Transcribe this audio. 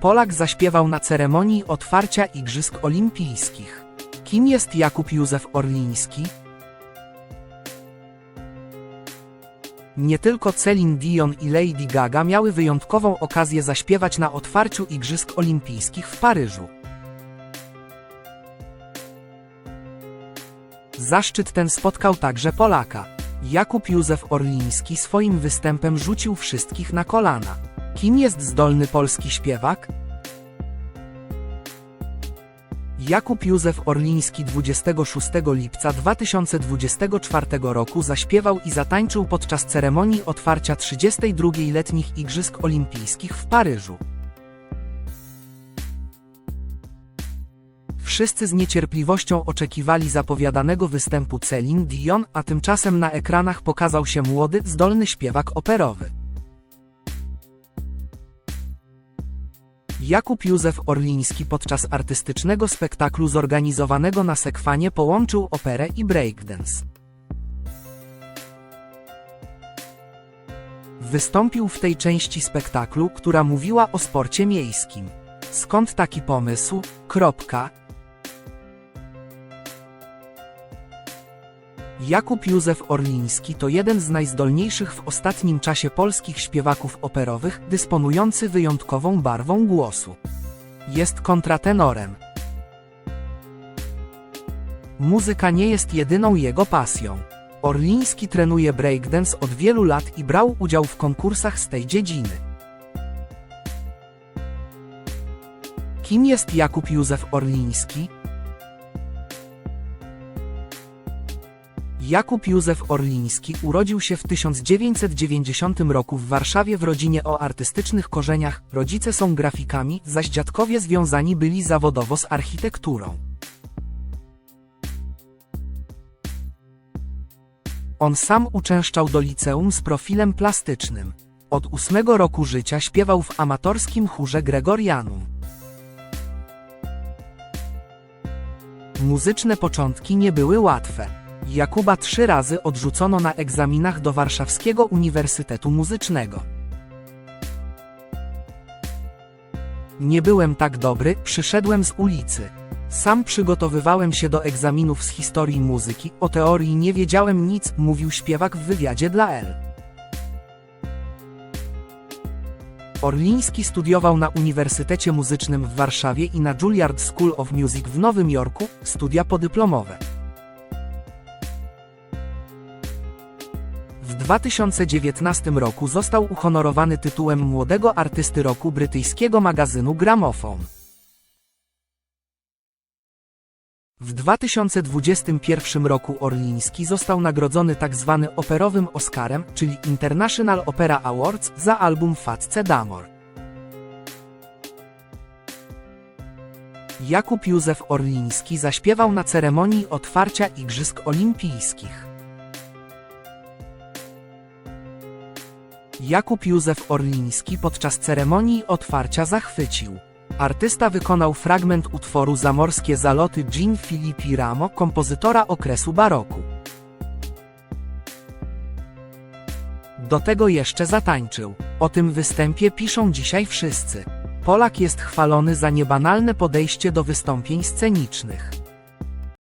Polak zaśpiewał na ceremonii otwarcia Igrzysk Olimpijskich. Kim jest Jakub Józef Orliński? Nie tylko Celine Dion i Lady Gaga miały wyjątkową okazję zaśpiewać na otwarciu Igrzysk Olimpijskich w Paryżu. Zaszczyt ten spotkał także Polaka. Jakub Józef Orliński swoim występem rzucił wszystkich na kolana. Kim jest zdolny polski śpiewak? Jakub Józef Orliński 26 lipca 2024 roku zaśpiewał i zatańczył podczas ceremonii otwarcia 32. letnich Igrzysk Olimpijskich w Paryżu. Wszyscy z niecierpliwością oczekiwali zapowiadanego występu Celine Dion, a tymczasem na ekranach pokazał się młody, zdolny śpiewak operowy. Jakub Józef Orliński podczas artystycznego spektaklu zorganizowanego na Sekwanie połączył operę i breakdance. Wystąpił w tej części spektaklu, która mówiła o sporcie miejskim. Skąd taki pomysł? Kropka. Jakub Józef Orliński to jeden z najzdolniejszych w ostatnim czasie polskich śpiewaków operowych, dysponujący wyjątkową barwą głosu. Jest kontratenorem. Muzyka nie jest jedyną jego pasją. Orliński trenuje breakdance od wielu lat i brał udział w konkursach z tej dziedziny. Kim jest Jakub Józef Orliński? Jakub Józef Orliński urodził się w 1990 roku w Warszawie w rodzinie o artystycznych korzeniach, rodzice są grafikami, zaś dziadkowie związani byli zawodowo z architekturą. On sam uczęszczał do liceum z profilem plastycznym. Od ósmego roku życia śpiewał w amatorskim chórze Gregorianum. Muzyczne początki nie były łatwe. Jakuba trzy razy odrzucono na egzaminach do Warszawskiego Uniwersytetu Muzycznego. Nie byłem tak dobry, przyszedłem z ulicy. Sam przygotowywałem się do egzaminów z historii muzyki, o teorii nie wiedziałem nic, mówił śpiewak w wywiadzie dla L. Orliński studiował na Uniwersytecie Muzycznym w Warszawie i na Juilliard School of Music w Nowym Jorku, studia podyplomowe. W 2019 roku został uhonorowany tytułem Młodego Artysty Roku brytyjskiego magazynu Gramophone. W 2021 roku Orliński został nagrodzony tzw. operowym Oscarem, czyli International Opera Awards, za album Facce d'Amor. Jakub Józef Orliński zaśpiewał na ceremonii otwarcia Igrzysk Olimpijskich. Jakub Józef Orliński podczas ceremonii otwarcia zachwycił. Artysta wykonał fragment utworu Zamorskie zaloty Jean Filippi Ramo, kompozytora okresu baroku. Do tego jeszcze zatańczył. O tym występie piszą dzisiaj wszyscy. Polak jest chwalony za niebanalne podejście do wystąpień scenicznych.